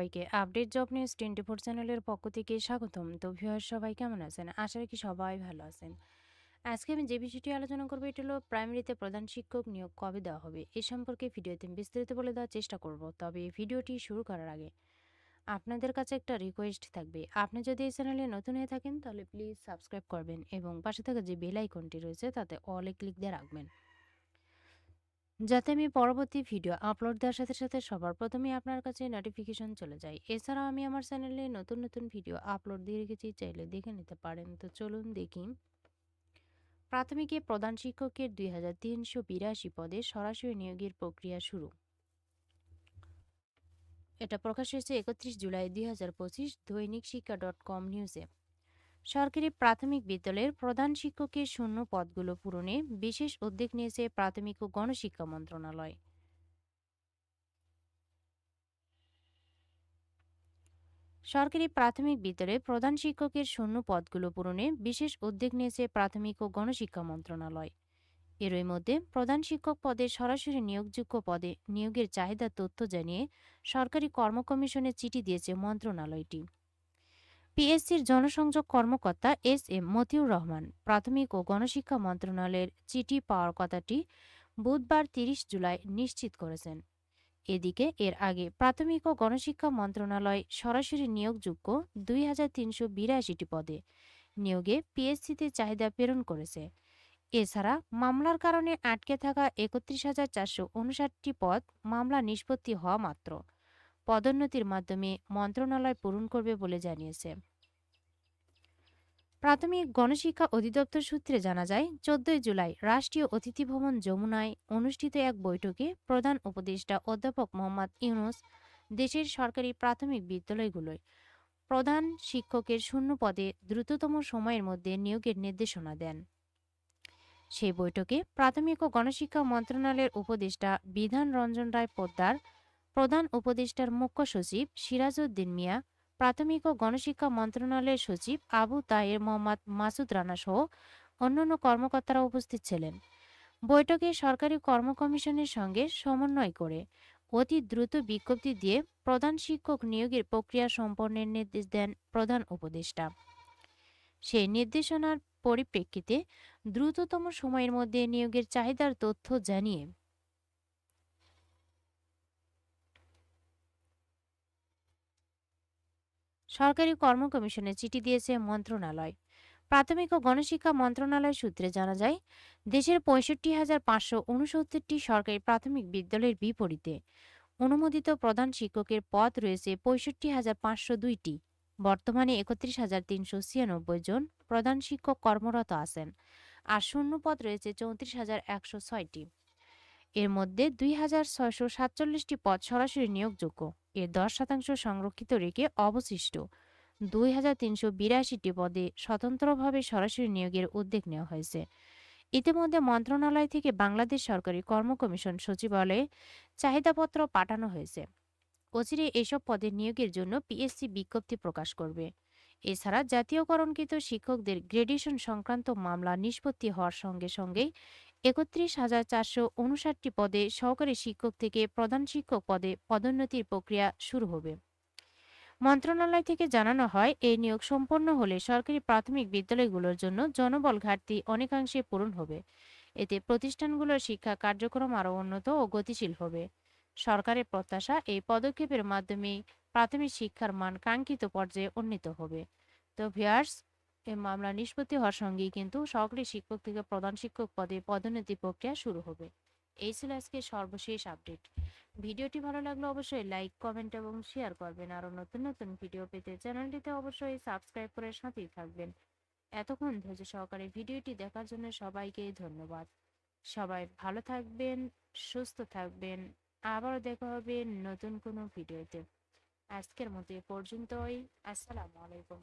সবাইকে update job news twenty four চ্যানেলের পক্ষ থেকে স্বাগতম। তো ভিউয়ার সবাই কেমন আছেন? আশা রাখি সবাই ভালো আছেন। আজকে আমি যে বিষয়টি আলোচনা করব, এটি হলো প্রাইমারিতে প্রধান শিক্ষক নিয়োগ কবে দেওয়া হবে? এ সম্পর্কে ভিডিওতে বিস্তারিত বলে দেওয়ার চেষ্টা করব। তবে ভিডিওটি শুরু করার আগে আপনাদের কাছে একটা রিকোয়েস্ট থাকবে। আপনি যদি এই চ্যানেলে নতুন হয়ে থাকেন, তাহলে প্লিজ সাবস্ক্রাইব করবেন এবং পাশে থাকা যে বেল আইকনটি রয়েছে, তাতে অলে ক্লিক দিয়ে রাখবেন। যাতে আমি পরবর্তী ভিডিও আপলোড দেওয়ার সাথে সাথে সবার প্রথমে আপনার কাছে নোটিফিকেশন চলে যায়। এছাড়াও আমি আমার চ্যানেলে নতুন নতুন ভিডিও আপলোড দিয়ে রেখেছি, চাইলে দেখে নিতে পারেন। তো চলুন দেখি। প্রাথমিকে প্রধান শিক্ষকের দুই হাজার তিনশো বিরাশি পদে সরাসরি নিয়োগের প্রক্রিয়া শুরু। এটা প্রকাশ হয়েছে একত্রিশ জুলাই দুই হাজার পঁচিশ দৈনিক শিক্ষা ডট কম নিউজে সরকারি প্রাথমিক বিদ্যালয়ের প্রধান শিক্ষকের শূন্য পদগুলো পূরণে বিশেষ উদ্যোগ নিয়েছে প্রাথমিক ও গণশিক্ষা মন্ত্রণালয়। সরকারি প্রাথমিক বিদ্যালয়ে প্রধান শিক্ষকের শূন্য পদগুলো পূরণে বিশেষ উদ্যোগ নিয়েছে প্রাথমিক ও গণশিক্ষা মন্ত্রণালয়। এরই মধ্যে প্রধান শিক্ষক পদে সরাসরি নিয়োগযোগ্য পদে নিয়োগের চাহিদা তথ্য জানিয়ে সরকারি কর্ম কমিশনে চিঠি দিয়েছে মন্ত্রণালয়টি। পিএসসির জনসংযোগ কর্মকর্তা এস এম মতিউর রহমান, প্রাথমিক ও গণশিক্ষা মন্ত্রণালয়ের চিঠি পাওয়ার কথাটি বুধবার তিরিশ জুলাই নিশ্চিত করেছেন। এদিকে, এর আগে প্রাথমিক ও গণশিক্ষা মন্ত্রণালয় সরাসরি নিয়োগযোগ্য দুই হাজার তিনশো বিরাশিটি পদে নিয়োগে পিএসসিতে চাহিদা প্রেরণ করেছে। এছাড়া, মামলার কারণে আটকে থাকা একত্রিশ হাজার চারশো উনষাটটি পদ মামলা নিষ্পত্তি হওয়া মাত্র। পদোন্নতির মাধ্যমে মন্ত্রণালয় পূরণ করবে বলে জানিয়েছে। প্রাথমিক গণশিক্ষা অধিদপ্তর সূত্রে জানা যায়, চোদ্দই জুলাই রাষ্ট্রীয় অতিথি ভবন যমুনায় অনুষ্ঠিত এক বৈঠকে প্রধান উপদেষ্টা অধ্যাপক মোহাম্মদ ইউনুস দেশের সরকারি প্রাথমিক বিদ্যালয়গুলোয় প্রধান শিক্ষকের শূন্য পদে দ্রুততম সময়ের মধ্যে নিয়োগের নির্দেশনা দেন। সেই বৈঠকে প্রাথমিক ও গণশিক্ষা মন্ত্রণালয়ের উপদেষ্টা বিধান রঞ্জন রায় পোদ্দার, প্রধান উপদেষ্টার মুখ্য সচিব সিরাজউদ্দিন মিয়া প্রাথমিক ও গণশিক্ষা মন্ত্রণালয়ের সচিব আবু তাহের মোহাম্মদ মাসুদ রানা সহ অন্যান্য কর্মকর্তারা উপস্থিত ছিলেন। বৈঠকে সরকারি কর্ম কমিশনের সঙ্গে সমন্বয় করে অতি দ্রুত বিজ্ঞপ্তি দিয়ে প্রধান শিক্ষক নিয়োগের প্রক্রিয়া সম্পন্নের নির্দেশ দেন প্রধান উপদেষ্টা। সেই নির্দেশনার পরিপ্রেক্ষিতে দ্রুততম সময়ের মধ্যে নিয়োগের চাহিদার তথ্য জানিয়ে সরকারি কর্ম কমিশনে চিঠি দিয়েছে মন্ত্রণালয়। প্রাথমিক ও গণশিক্ষা মন্ত্রণালয় সূত্রে জানা যায়, দেশের পঁয়ষট্টি হাজার পাঁচশো উনসত্তরটি সরকারি প্রাথমিক বিদ্যালয়ের বিপরীতে অনুমোদিত প্রধান শিক্ষকের পদ রয়েছে পঁয়ষট্টি হাজার পাঁচশো দুইটি। বর্তমানে একত্রিশ হাজার তিনশো ছিয়ানব্বই জন প্রধান শিক্ষক কর্মরত আছেন, আর শূন্য পদ রয়েছে চৌত্রিশ হাজার একশো ছয়টি। এর মধ্যে দুই হাজার ছয়শো সাতচল্লিশটি পদ সরাসরি নিয়োগযোগ্য। এর দশ শতাংশ সংরক্ষিত রেখে অবশিষ্ট। দুই হাজার তিনশো বিরাশিটি পদে স্বতন্ত্রভাবে সরাসরি নিয়োগের উদ্যোগ নেওয়া হয়েছে। ইতিমধ্যে মন্ত্রণালয় থেকে বাংলাদেশ সরকারি কর্ম কমিশন সচিবালয়ে চাহিদাপত্র পাঠানো হয়েছে। অচিরে এসব পদে নিয়োগের জন্য পিএসসি বিজ্ঞপ্তি প্রকাশ করবে। এছাড়া জাতীয়করণকৃত শিক্ষকদের গ্রেডেশন সংক্রান্ত মামলা নিষ্পত্তি হওয়ার সঙ্গে সঙ্গেই একত্রিশ হাজার চারশো উনষাটটি পদে সহকারী শিক্ষক থেকে প্রধান শিক্ষক পদে পদোন্নতির প্রক্রিয়া শুরু হবে। মন্ত্রণালয় থেকে জানানো হয়, এই নিয়োগ সম্পন্ন হলে সরকারি প্রাথমিক বিদ্যালয়গুলোর জন্য জনবল ঘাটতি অনেকাংশে পূরণ হবে। এতে প্রতিষ্ঠানগুলোর শিক্ষা কার্যক্রম আরও উন্নত ও গতিশীল হবে। সরকারের প্রত্যাশা, এই পদক্ষেপের মাধ্যমে প্রাথমিক শিক্ষার মান কাঙ্ক্ষিত পর্যায়ে উন্নীত হবে। তো ভিয়ার্স এই মামলা নিষ্পত্তি হওয়ার সঙ্গেই কিন্তু সহকারী শিক্ষক থেকে প্রধান শিক্ষক পদে পদোন্নতি প্রক্রিয়া শুরু হবে। এই ছিল আজকে সর্বশেষ আপডেট। ভিডিওটি ভালো লাগলে অবশ্যই লাইক, কমেন্ট এবং শেয়ার করবেন। আরও নতুন নতুন ভিডিও পেতে চ্যানেলটিতে অবশ্যই সাবস্ক্রাইব করে সাথেই থাকবেন। এতক্ষণ ধৈর্য সহকারে ভিডিওটি দেখার জন্য সবাইকে ধন্যবাদ। সবাই ভালো থাকবেন, সুস্থ থাকবেন। আবারও দেখা হবে নতুন কোনো ভিডিওতে। আজকের মতো এ পর্যন্তই। আসসালামু আলাইকুম।